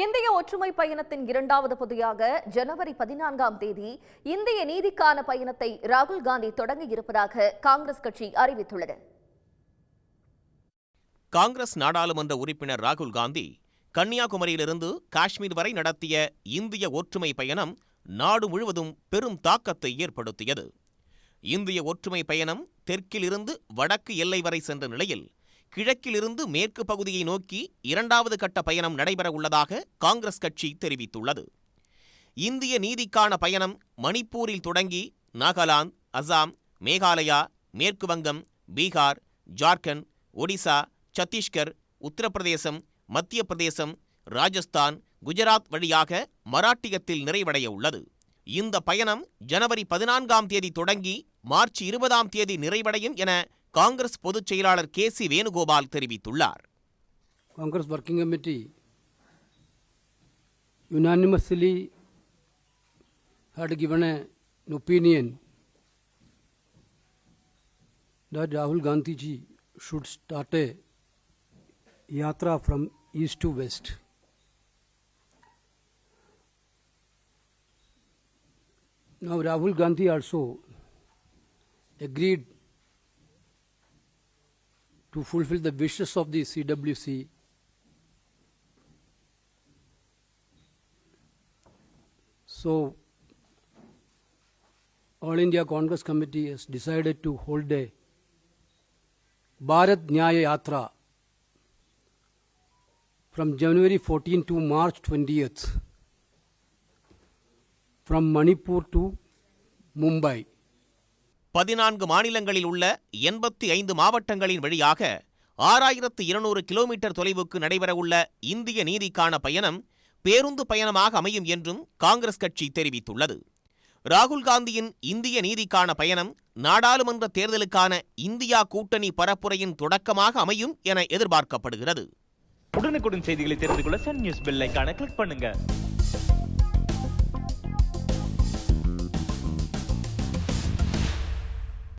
இந்திய ஒற்றுமை பயணத்தின் இரண்டாவது பகுதியாக ஜனவரி பதினான்காம் தேதி இந்திய நீதிக்கான பயணத்தை ராகுல் காந்தி தொடங்க இருப்பதாக காங்கிரஸ் கட்சி அறிவித்துள்ளது. காங்கிரஸ் நாடாளுமன்ற உறுப்பினர் ராகுல் காந்தி கன்னியாகுமரியிலிருந்து காஷ்மீர் வரை நடத்திய இந்திய ஒற்றுமை பயணம் நாடு முழுவதும் பெரும் தாக்கத்தை ஏற்படுத்தியது. இந்திய ஒற்றுமை பயணம் தெற்கிலிருந்து வடக்கு எல்லை வரை சென்ற நிலையில் கிழக்கிலிருந்து மேற்கு பகுதியை நோக்கி இரண்டாவது கட்ட பயணம் நடைபெற உள்ளதாக காங்கிரஸ் கட்சி தெரிவித்துள்ளது. இந்திய நீதிக்கான பயணம் மணிப்பூரில் தொடங்கி நாகாலாந்து அசாம் மேகாலயா மேற்கு வங்கம் பீகார் ஜார்க்கண்ட் ஒடிசா சத்தீஸ்கர் உத்தரப்பிரதேசம் மத்திய பிரதேசம் ராஜஸ்தான் குஜராத் வழியாக மராட்டியத்தில் நிறைவடைய உள்ளது. இந்த பயணம் ஜனவரி பதினான்காம் தேதி தொடங்கி மார்ச் இருபதாம் தேதி நிறைவடையும் என காங்கிரஸ் பொதுச் செயலாளர் கே சி வேணுகோபால் தெரிவித்துள்ளார் Congress working committee unanimously had given a, an opinion that Rahul Gandhi ji should start a yatra from. Now Rahul Gandhi also agreed to fulfill the wishes of the CWC So, All India Congress Committee has decided to hold a Bharat Nyaya Yatra from January 14 to March 20th from Manipur to Mumbai. பதினான்கு மாநிலங்களில் உள்ள எண்பத்தி ஐந்து மாவட்டங்களின் வழியாக ஆறாயிரத்து இருநூறு kilometre தொலைவுக்கு நடைபெறவுள்ள இந்திய நீதிக்கான பயணம் பேருந்து பயணமாக அமையும் என்றும் காங்கிரஸ் கட்சி தெரிவித்துள்ளது. ராகுல் காந்தியின் இந்திய நீதிக்கான பயணம் நாடாளுமன்ற தேர்தலுக்கான இந்தியா கூட்டணி பரப்புரையின் தொடக்கமாக அமையும் என எதிர்பார்க்கப்படுகிறது. உடனுக்குடன் செய்திகளை தெரிந்து கொள்ள சன் நியூஸ் பெல் ஐகானை கிளிக் பண்ணுங்க.